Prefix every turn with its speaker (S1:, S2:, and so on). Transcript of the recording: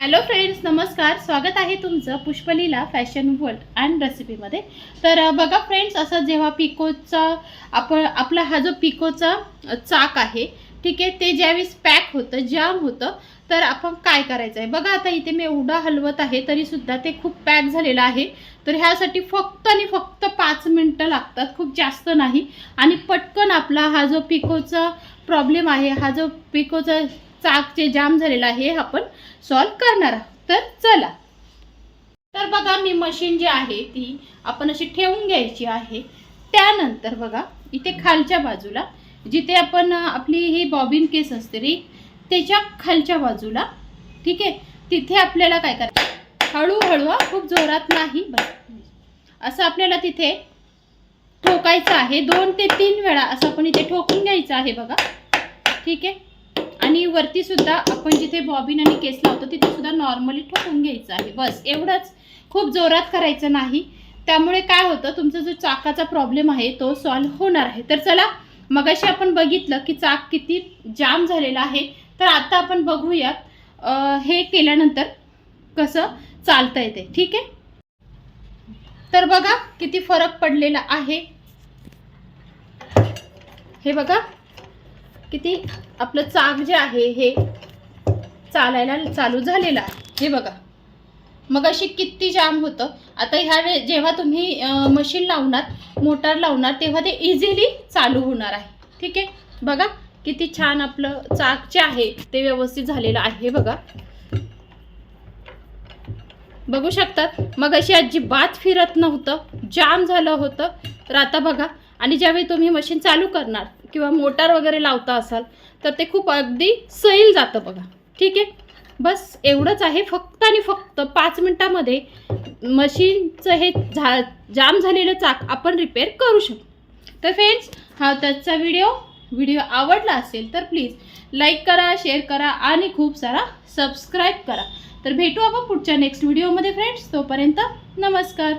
S1: Hello friends नमस्कार. स्वागत आहे तुमचं पुष्पलीला फॅशन वर्ल्ड अँड रेसिपीमध्ये तर बघा फ्रेंड्स असं जेव्हा पिकोचा आपण आपला हा जो पिकोचा चाक आहे ठीक आहे ते ज्यावेळेस पॅक होतं जाम होतं तर आपण काय करायचं आहे? बघा आता इथे मी एवढा हलवत आहे तरीसुद्धा ते खूप पॅक झालेलं आहे. तर ह्यासाठी फक्त आणि फक्त पाच मिनटं लागतात खूप जास्त नाही. आणि पटकन आपला हा जो पिकोचा प्रॉब्लेम आहे हा जो पिकोचा चाक जे जाम झालेला आहे हे आपण सॉल्व करणार आहोत. तर चला. तर बघा मी मशीन जी आहे ती आपण अशी ठेवून घ्यायची आहे. त्यानंतर बघा इथे खालच्या बाजूला जिथे आपण आपली ही बॉबिन केस असते रे त्याच्या खालच्या बाजूला ठीक आहे? तिथे आपल्याला काय करायचं? हळूहळू खूप जोरात नाही बस. असं आपल्याला तिथे ठोकायचं आहे. दोन ते तीन वेळा असं आपण इथे ठोकून घ्यायचं आहे बघा. ठीक आहे? आणि वरती सुद्धा आपण जिथे बॉबिन आणि केस लावतो तिथे सुद्धा नॉर्मली ठोकून घ्यायचं आहे. बस एवढंच. खूप जोरात करायचं नाही. त्यामुळे काय होतं तुमचा जो चाकाचा प्रॉब्लेम आहे तो सॉल्व्ह होणार आहे. तर चला मगाशी आपण बघितलं की चाक किती जाम झालेला आहे. तर आता आपण बघूयात हे केल्यानंतर कसं चालता येते. ठीक आहे? तर बघा किती फरक पडलेला आहे. हे बघा. किती आपलं चाक जे आहे हे चालायला चालू झालेलं आहे. हे बघा. मग अशी किती जाम होतं. आता ह्या वे जेव्हा तुम्ही मशीन लावणार मोटार लावणार तेव्हा ते इझिली चालू होणार आहे. ठीक आहे? बघा किती छान आपलं चाक जे आहे ते व्यवस्थित झालेलं आहे. बघा. बघू शकतात? मग अशी अजिबात फिरत नव्हतं. जाम झालं होतं. तर आता बघा. आणि ज्यावेळी तुम्ही मशीन चालू करणार किंवा मोटार वगैरे लावता असाल तर ते खूप अगदी सैल जातं बघा. ठीक आहे? बस एवढंच आहे. फक्त आणि फक्त पाच मिनटामध्ये मशीनचं हे झा जाम झालेलं चाक आपण रिपेअर करू शकतो तर फ्रेंड्स हा त्याचा व्हिडिओ व्हिडिओ आवडला असेल तर प्लीज लाईक करा शेअर करा आणि खूप सारा सबस्क्राईब करा. तर भेटू आपण पुढच्या नेक्स्ट व्हिडिओमध्ये फ्रेंड्स तोपर्यंत नमस्कार.